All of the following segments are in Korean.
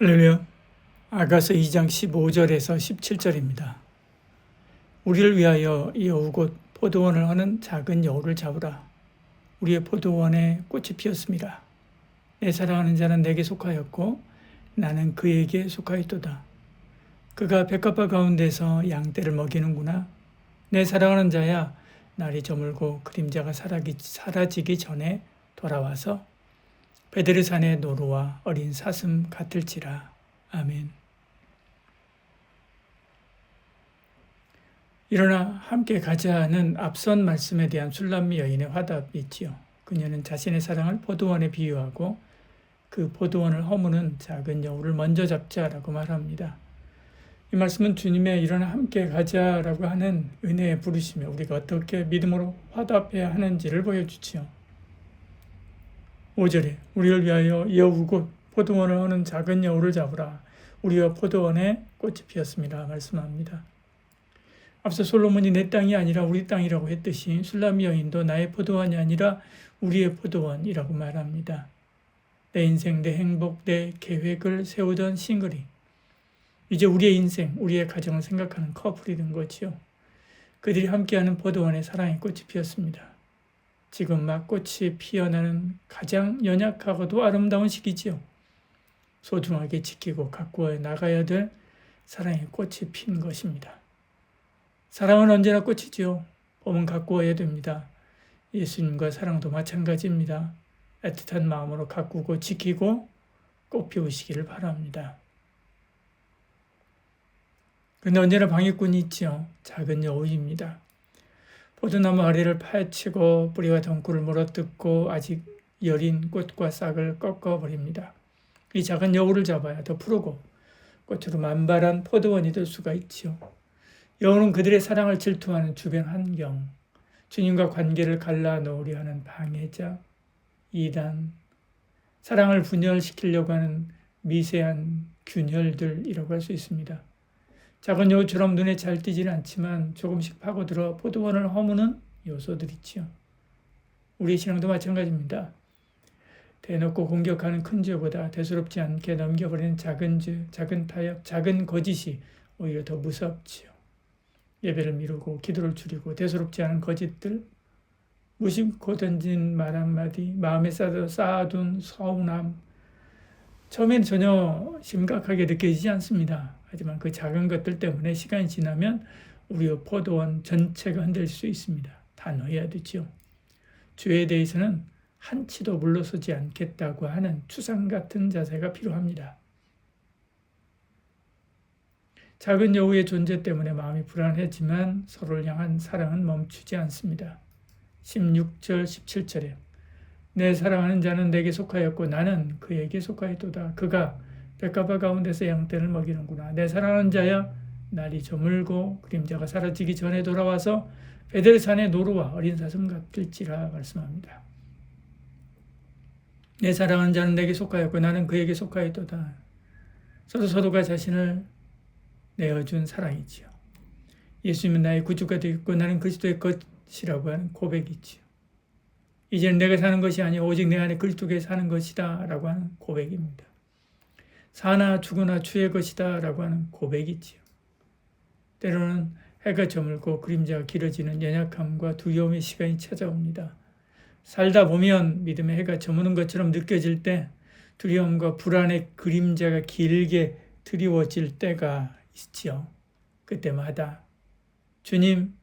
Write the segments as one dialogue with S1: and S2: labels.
S1: 할렐루야. 아가서 2장 15절에서 17절입니다. 우리를 위하여 여우 곧 포도원을 하는 작은 여우를 잡으라. 우리의 포도원에 꽃이 피었습니다. 내 사랑하는 자는 내게 속하였고 나는 그에게 속하였도다. 그가 백합화 가운데서 양떼를 먹이는구나. 내 사랑하는 자야 날이 저물고 그림자가 사라지기 전에 돌아와서 베드르산의 노루와 어린 사슴 같을지라. 아멘. 일어나 함께 가자는 앞선 말씀에 대한 술람미 여인의 화답이 있지요. 그녀는 자신의 사랑을 포도원에 비유하고 그 포도원을 허무는 작은 여우를 먼저 잡자라고 말합니다. 이 말씀은 주님의 일어나 함께 가자라고 하는 은혜에 부르시며 우리가 어떻게 믿음으로 화답해야 하는지를 보여주지요. 5절에 우리를 위하여 여우 곧 포도원을 하는 작은 여우를 잡으라. 우리와 포도원에 꽃이 피었습니다. 말씀합니다. 앞서 솔로몬이 내 땅이 아니라 우리 땅이라고 했듯이 술람 여인도 나의 포도원이 아니라 우리의 포도원이라고 말합니다. 내 인생, 내 행복, 내 계획을 세우던 싱글이 이제 우리의 인생, 우리의 가정을 생각하는 커플이 된 거지요. 그들이 함께하는 포도원에 사랑의 꽃이 피었습니다. 지금 막 꽃이 피어나는 가장 연약하고도 아름다운 시기지요. 소중하게 지키고 가꾸어 나가야 될 사랑의 꽃이 핀 것입니다. 사랑은 언제나 꽃이지요. 봄은 가꾸어야 됩니다. 예수님과 사랑도 마찬가지입니다. 애틋한 마음으로 가꾸고 지키고 꽃 피우시기를 바랍니다. 근데 언제나 방해꾼이 있지요. 작은 여우입니다. 포도나무 아래를 파헤치고 뿌리와 덩굴을 물어뜯고 아직 여린 꽃과 싹을 꺾어버립니다. 이 작은 여우를 잡아야 더 푸르고 꽃으로 만발한 포도원이 될 수가 있지요. 여우는 그들의 사랑을 질투하는 주변 환경, 주님과 관계를 갈라놓으려 하는 방해자, 이단, 사랑을 분열시키려고 하는 미세한 균열들이라고 할 수 있습니다. 작은 여우처럼 눈에 잘 띄지는 않지만 조금씩 파고들어 포도원을 허무는 요소들이지요. 우리 신앙도 마찬가지입니다. 대놓고 공격하는 큰 죄보다 대수롭지 않게 넘겨버리는 작은 죄, 작은 타협, 작은 거짓이 오히려 더 무섭지요. 예배를 미루고 기도를 줄이고 대수롭지 않은 거짓들, 무심코 던진 말 한마디, 마음에 쌓아둔 서운함, 처음엔 전혀 심각하게 느껴지지 않습니다. 하지만 그 작은 것들 때문에 시간이 지나면 우리의 포도원 전체가 흔들릴 수 있습니다. 다 넣어야 되죠. 죄에 대해서는 한치도 물러서지 않겠다고 하는 추상 같은 자세가 필요합니다. 작은 여우의 존재 때문에 마음이 불안하지만 서로를 향한 사랑은 멈추지 않습니다. 16절, 17절에 내 사랑하는 자는 내게 속하였고 나는 그에게 속하였도다. 그가 백합화 가운데서 양떼를 먹이는구나. 내 사랑하는 자야 날이 저물고 그림자가 사라지기 전에 돌아와서 베델산의 노루와 어린 사슴 같을지라 말씀합니다. 내 사랑하는 자는 내게 속하였고 나는 그에게 속하였도다. 서로 서로가 자신을 내어준 사랑이지요. 예수님은 나의 구주가 되겠고 나는 그리스도의 것이라고 하는 고백이지요. 이제는 내가 사는 것이 아니요 오직 내 안에 그리스도께 사는 것이다 라고 하는 고백입니다. 사나 죽으나 주의 것이다 라고 하는 고백이지요. 때로는 해가 저물고 그림자가 길어지는 연약함과 두려움의 시간이 찾아옵니다. 살다 보면 믿음의 해가 저무는 것처럼 느껴질 때 두려움과 불안의 그림자가 길게 드리워질 때가 있지요. 그때마다 주님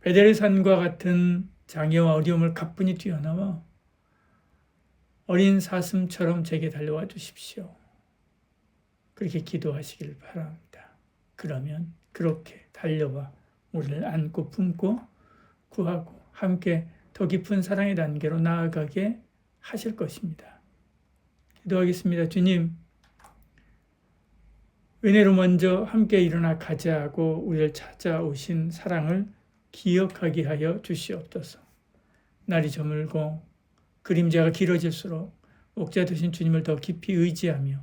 S1: 베델산과 같은 장애와 어려움을 가뿐히 뛰어넘어 어린 사슴처럼 제게 달려와 주십시오. 그렇게 기도하시길 바랍니다. 그러면 그렇게 달려와 우리를 안고 품고 구하고 함께 더 깊은 사랑의 단계로 나아가게 하실 것입니다. 기도하겠습니다. 주님, 은혜로 먼저 함께 일어나 가자 하고 우리를 찾아오신 사랑을 기억하게 하여 주시옵소서. 날이 저물고 그림자가 길어질수록 옥자 되신 주님을 더 깊이 의지하며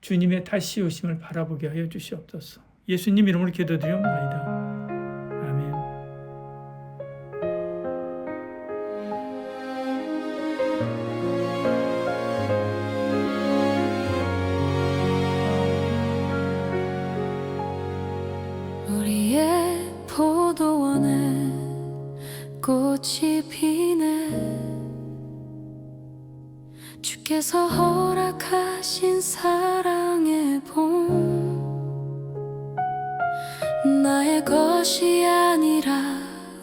S1: 주님의 다시 오심을 바라보게 하여 주시옵소서. 예수님 이름으로 기도드리옵나이다.
S2: 봄. 나의 것이 아니라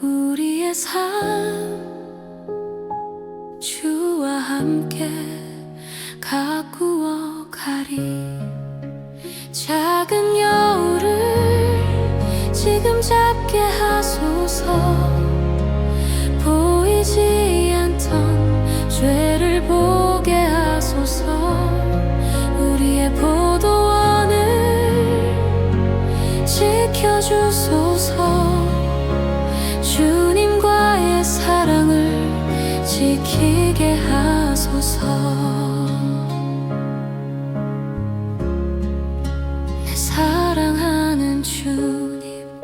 S2: 우리의 삶. 주와 함께 가꾸어 가리. 작은 여울을 지금 잡게 하소서. 보이지 지켜주소서. 주님과의 사랑을 지키게 하소서. 내 사랑하는 주님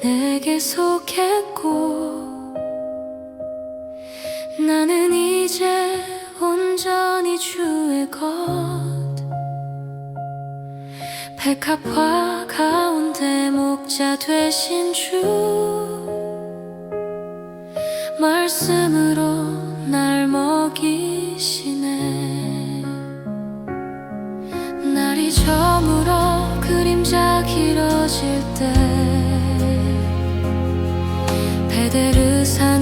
S2: 내게 속했고 나는 이제 온전히 주의 것 백합화 가운데 목자 되신 주. 말씀으로 날 먹이시네. 날이 저물어 그림자 길어질 때. 베데르산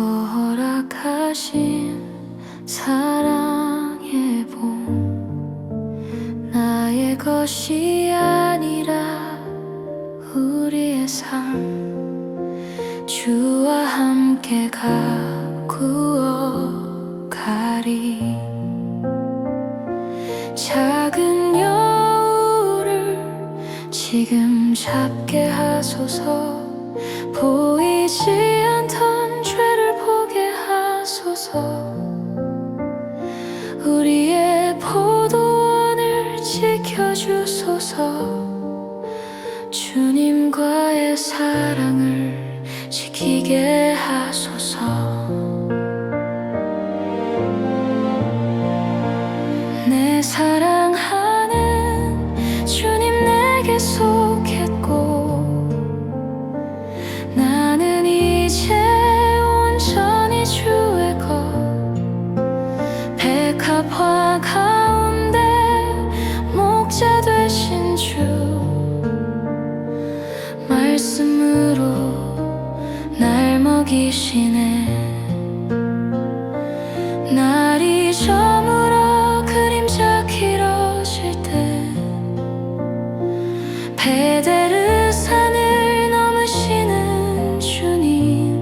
S2: 허락하신 사랑의 봄 나의 것이 아니라 우리의 삶 주와 함께 가꾸어 가리. 작은 여울을 지금 잡게 하소서. 보이지 주소서 주님과의 사랑을 지키게 하소서 날 먹이시네. 날이 저물어 그림자 길어질 때 베데르 산을 넘으시는 주님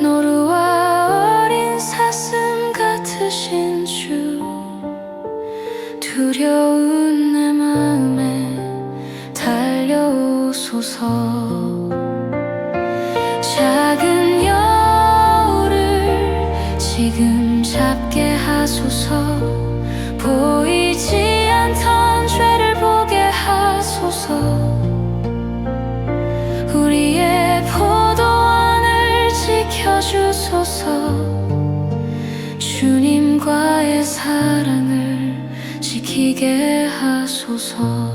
S2: 노루와 어린 사슴 같으신 주 두려운 내 마음에 달려오소서 하소서 보이지 않던 죄를 보게 하소서. 우리의 포도원을 지켜주소서. 주님과의 사랑을 지키게 하소서